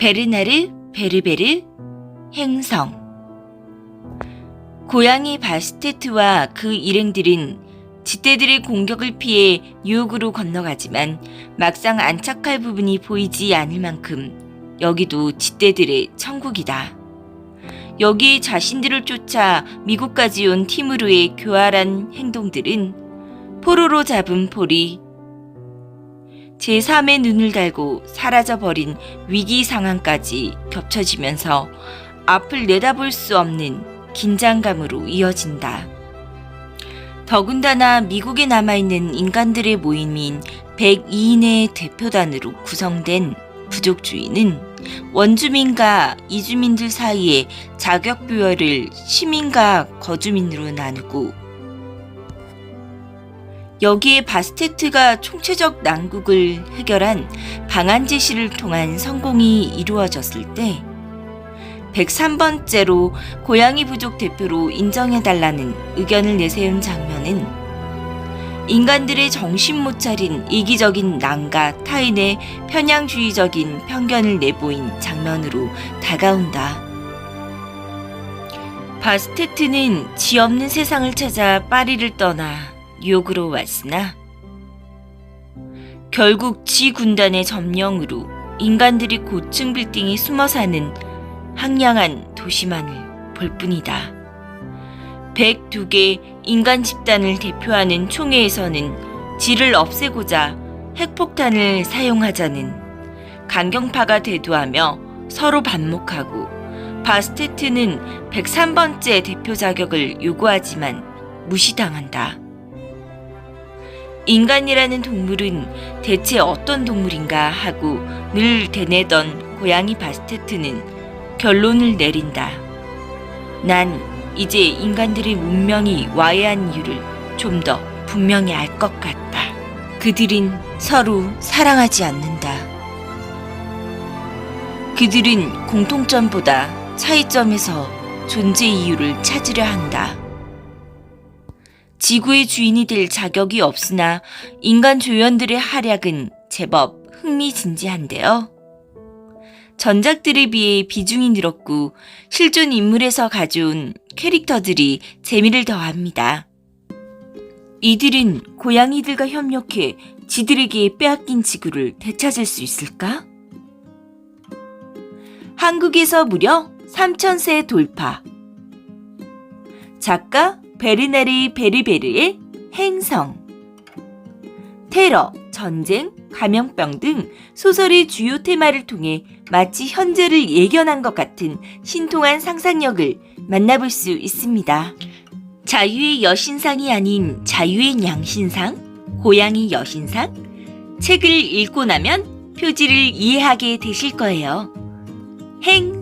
베르나르 베르베르 행성 고양이 바스테트와 그 일행들은 지떼들의 공격을 피해 뉴욕으로 건너가지만 막상 안착할 부분이 보이지 않을 만큼 여기도 지떼들의 천국이다. 여기 자신들을 쫓아 미국까지 온 티무르의 교활한 행동들은 포로로 잡은 포리 제3의 눈을 달고 사라져버린 위기 상황까지 겹쳐지면서 앞을 내다볼 수 없는 긴장감으로 이어진다. 더군다나 미국에 남아있는 인간들의 모임인 102인의 대표단으로 구성된 부족주의는 원주민과 이주민들 사이에 자격부여를 시민과 거주민으로 나누고 여기에 바스테트가 총체적 난국을 해결한 방안 제시를 통한 성공이 이루어졌을 때 103번째로 고양이 부족 대표로 인정해달라는 의견을 내세운 장면은 인간들의 정신 못 차린 이기적인 낭과 타인의 편향주의적인 편견을 내보인 장면으로 다가온다. 바스테트는 지 없는 세상을 찾아 파리를 떠나 뉴 욕으로 왔으나 결국 지 군단의 점령으로 인간들이 고층 빌딩에 숨어 사는 황량한 도시만을 볼 뿐이다. 102개 인간 집단을 대표하는 총회에서는 지를 없애고자 핵폭탄을 사용하자는 강경파가 대두하며 서로 반목하고 바스테트는 103번째 대표 자격을 요구하지만 무시당한다. 인간이라는 동물은 대체 어떤 동물인가 하고 늘 되뇌던 고양이 바스테트는 결론을 내린다. 난 이제 인간들의 문명이 와해한 이유를 좀 더 분명히 알 것 같다. 그들은 서로 사랑하지 않는다. 그들은 공통점보다 차이점에서 존재 이유를 찾으려 한다. 지구의 주인이 될 자격이 없으나 인간 조연들의 활약은 제법 흥미진진한데요. 전작들에 비해 비중이 늘었고 실존 인물에서 가져온 캐릭터들이 재미를 더합니다. 이들은 고양이들과 협력해 지들에게 빼앗긴 지구를 되찾을 수 있을까? 한국에서 무려 3,000세 돌파. 작가 베르나르 베르베르의 행성. 테러, 전쟁, 감염병 등 소설의 주요 테마를 통해 마치 현재를 예견한 것 같은 신통한 상상력을 만나볼 수 있습니다. 자유의 여신상이 아닌 자유의 양신상, 고양이 여신상? 책을 읽고 나면 표지를 이해하게 되실 거예요. 행